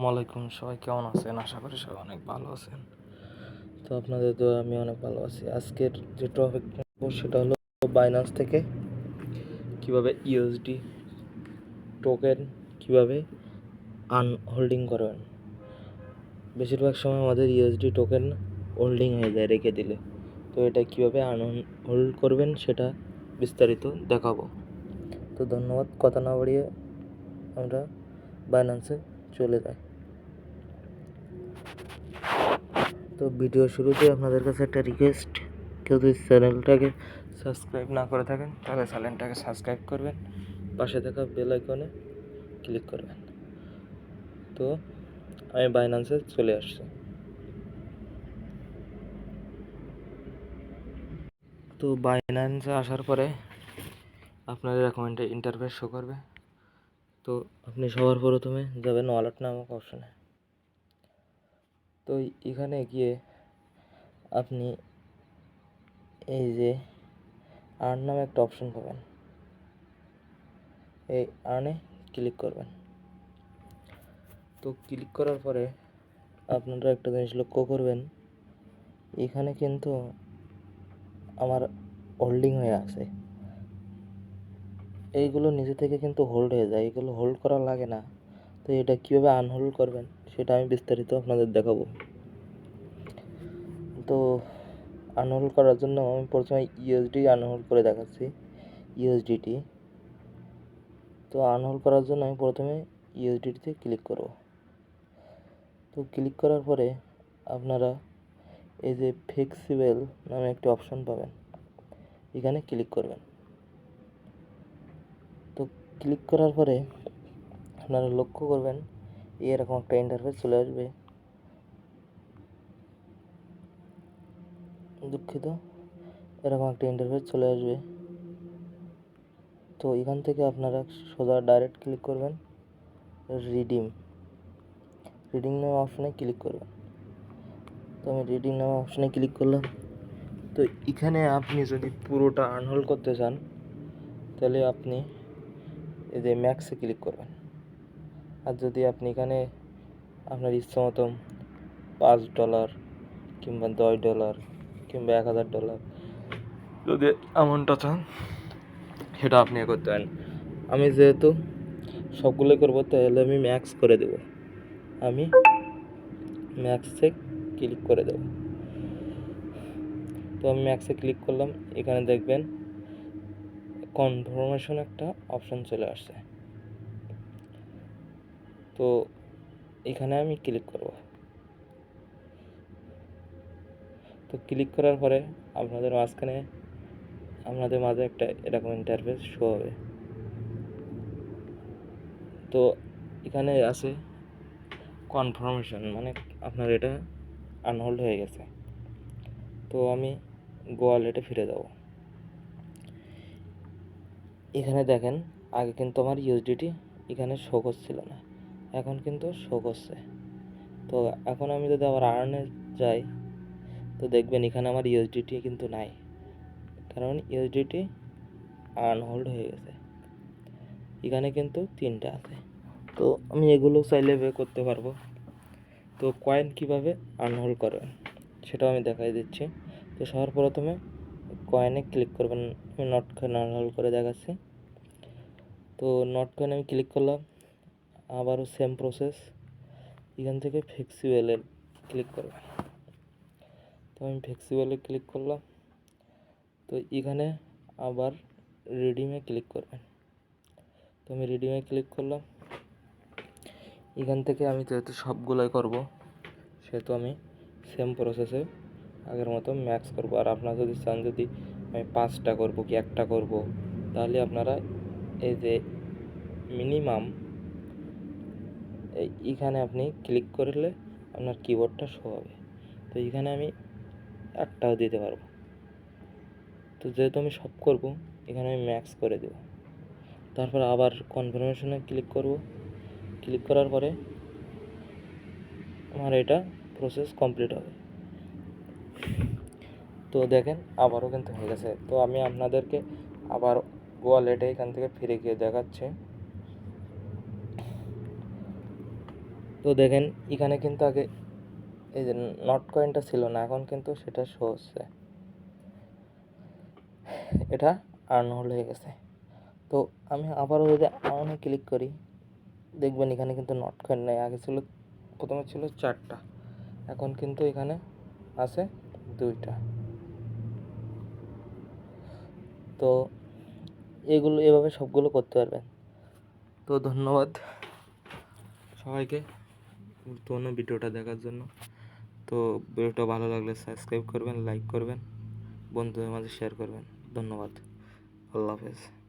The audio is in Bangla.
আসসালামাইকুম সবাই কেমন আছেন? আশা করি সবাই অনেক ভালো আছেন। তো আপনাদের তো আমি অনেক ভালো আছি। আজকের যে টপিক সেটা হলো বাইনান্স থেকে কীভাবে ইউএসডি টোকেন কীভাবে আনহোল্ডিং করবেন বেশিরভাগ সময় আমাদের ইউএসডি টোকেন হোল্ডিং হয়ে যায়, রেখে দিলে। তো এটা কীভাবে আন হোল্ড করবেন সেটা বিস্তারিত দেখাবো। তো ধন্যবাদ। কথা না বাড়িয়ে আমরা বাইন্যান্সে চলে যাই। তো ভিডিও শুরুতে আপনাদের কাছে একটা রিকোয়েস্ট কেউ যদি চ্যানেলটাকে সাবস্ক্রাইব না করে থাকেন, তাহলে চ্যানেলটাকে সাবস্ক্রাইব করবেন। পাশে থাকা বেল আইকনে ক্লিক করবেন। তো আমি বাইন্যান্সে চলে আসছি। তো বাইন্যান্সে আসার পরে আপনার এরকম একটা ইন্টারফেস শো করবে। তো আপনি সবার প্রথমে যাবেন ওয়ালেট নামক অপশনে তো এখানে গিয়ে আপনি এই যে আর্ন নামে একটা অপশন পাবেন। এই আর্নে ক্লিক করবেন। তো ক্লিক করার পরে আপনারা একটা জিনিস লক্ষ্য করবেন, এখানে কিন্তু আমার হোল্ডিং হয়ে আছে। এইগুলো নিজে থেকে কিন্তু হোল্ড হয়ে যায়, এগুলো হোল্ড করা লাগে না। তো এটা কীভাবে আনহোল্ড করবেন? সেটা আমি বিস্তারিত আপনাদের দেখাবো। তো আনহোল্ড করার জন্য আমি প্রথমে ইউএসডি আনহোল্ড করে দেখাচ্ছি ইউএসডিটি তো আনহোল্ড করার জন্য আমি প্রথমে ইউএসডিটিতে ক্লিক করব। তো ক্লিক করার পরে আপনারা এই যে ফ্লেক্সিবল নামে একটি অপশন পাবেন, এখানে ক্লিক করবেন। তো ক্লিক করার পরে আপনারা লক্ষ্য করবেন এরকম একটা ইন্টারফেস চলে আসবে। দুঃখিত, এরকম একটা ইন্টারফেস চলে আসবে। তো এখান থেকে আপনারা সোজা ডাইরেক্ট ক্লিক করবেন রিডিম রিডিং নামে অপশানে ক্লিক করবেন। তো আমি রিডিং নামে অপশানে ক্লিক করলাম। তো এখানে আপনি যদি পুরোটা আনহোল্ড করতে চান, তাহলে আপনি এই যে ম্যাক্সে ক্লিক করবেন। আর যদি আপনি এখানে আপনার ইচ্ছা মতো পাঁচ ডলার কিংবা দশ ডলার কিংবা এক হাজার ডলার যদি অ্যামাউন্টটা চান, সেটা আপনি করতে পারেন। আমি যেহেতু সবগুলো করব, তাহলে আমি ম্যাক্স করে দেব। আমি ম্যাক্সে ক্লিক করে দেব। তো আমি ম্যাক্সে ক্লিক করলাম। এখানে দেখবেন কনফার্মেশন একটা অপশন চলে আসছে। তো এখানে আমি ক্লিক করব। তো ক্লিক করার পরে আপনাদের মাঝখানে, আপনাদের মাঝে একটা এরকম ইন্টারফেস শো হবে। তো এখানে আছে কনফার্মেশন মানে আপনার এটা আনহোল্ড হয়ে গেছে। তো আমি গোয়ালেটে ফিরে যাব। এখানে দেখেন, আগে কিন্তু আমার ইউএসডিটি এখানে শো করছিল না। এখন কিন্তু শো করছে। তো এখন আমি যদি আবার আর্নে যাই, তো দেখবেন এখানে আমার ইউএসডিটি কিন্তু নাই। কারণ ইউএসডিটি আনহোল্ড হয়ে গেছে। এখানে কিন্তু তিনটা আছে। তো আমি এগুলো চাইলে বে করতে পারব। তো কয়েন কীভাবে আনহোল্ড করবেন সেটাও আমি দেখাই দিচ্ছি। তো সবার প্রথমে কয়েনে ক্লিক করবেন। আমি নট কয়েন আনহোল্ড করে দেখাচ্ছি। তো নট কয়েন আমি ক্লিক করলাম। আবারও সেম প্রসেস এখান থেকে ফ্লেক্সিবেলে ক্লিক করবেন। তো আমি ফ্লেক্সিবেলে ক্লিক করলাম। তো এখানে আবার রিডিমে ক্লিক করবেন। তো আমি রিডিমে ক্লিক করলাম। এখান থেকে আমি যেহেতু সবগুলোই করব, সেহেতু আমি সেম প্রসেসে আগের মতো ম্যাক্স করব। আর আপনারা যদি চান যদি আমি পাঁচটা করব কি একটা করব, তাহলে আপনারা এই যে মিনিমাম এইখানে আপনি ক্লিক করলে আপনার কিবোর্ডটা শো হবে। তো এইখানে আমি একটাও দিতে পারব। তো যেহেতু আমি সব করব, এখানে আমি ম্যাক্স করে দেব। তারপর আবার কনফার্মেশনে ক্লিক করব। ক্লিক করার পরে আমার এটা প্রসেস কমপ্লিট হবে। তো দেখেন, আবারও কিন্তু হয়ে গেছে। তো আমি আপনাদেরকে আবার ওয়ালেটে এখান থেকে ফিরে গিয়ে দেখাচ্ছি। তো দেখেন, এখানে কিন্তু আগে এই যে নট কয়েনটা ছিল না, এখন কিন্তু সেটা শো হচ্ছে। এটা আর্ন হয়ে গেছে। তো আমি আবারও যদি আর্নে ক্লিক করি, দেখবেন এখানে কিন্তু নট কয়েন নেই। আগে ছিল, প্রথমে ছিল চারটা। এখন কিন্তু এখানে আছে দুইটা। তো এগুলো, এভাবে সবগুলো করতে পারবেন। তো ধন্যবাদ সবাইকে। গুরুত্বপূর্ণ ভিডিওটা দেখার জন্য। তো ভিডিওটা ভালো লাগলে সাবস্ক্রাইব করবেন লাইক করবেন, বন্ধুদের মাঝে শেয়ার করবেন। ধন্যবাদ। আল্লাহ হাফেজ।